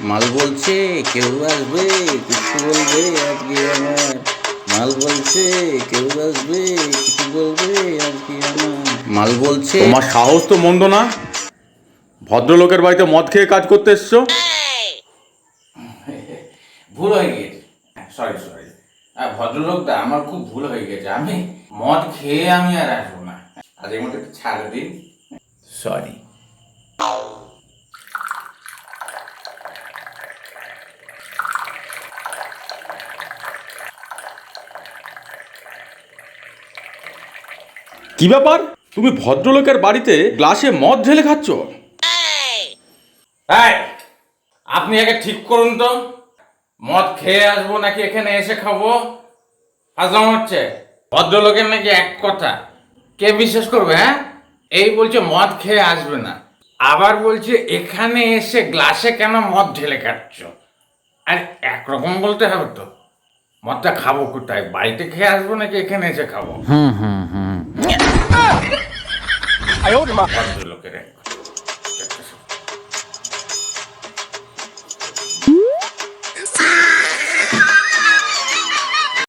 মাল বলছে কেউ আসবে কিছু বলবে আজকে আমার। মাল বলছে কেউ আসবে কিছু বলবে আজকে আমার। মাল বলছে তোমার সাহস তো মন্দ না? ভদ্রলোকের বাড়িতে মদ খেয়ে কাজ করতে এসছো? ভুল হয়ে গেছে সরি সরি ভদ্রলোকটা আমার খুব ভুল হয়ে গেছে আমি মদ খেয়ে আমি আর আসব না। আজকের মতো একটু ছাড় দিন। সরি কি ব্যাপার? তুমি ভদ্রলোকের বাড়িতে গ্লাসে মদ ঢেলে খাচ্ছ? আপনি আগে ঠিক করুন তো। মদ খেয়ে আসব নাকি এখানে এসে খাব? হাজম হচ্ছে। ভদ্রলোকের নাকি এক কথা। কে বিশ্বাস করবে হ্যাঁ? এই বলছে মদ খেয়ে আসবে না। আবার বলছে এখানে এসে গ্লাসে কেন মদ ঢেলে খাচ্ছ? আর একরকম বলতে হবে তো। মদটা খাব কোথায়? বাড়িতে খেয়ে আসব নাকি এখানে এসে খাব? ভদ্রলোকের এক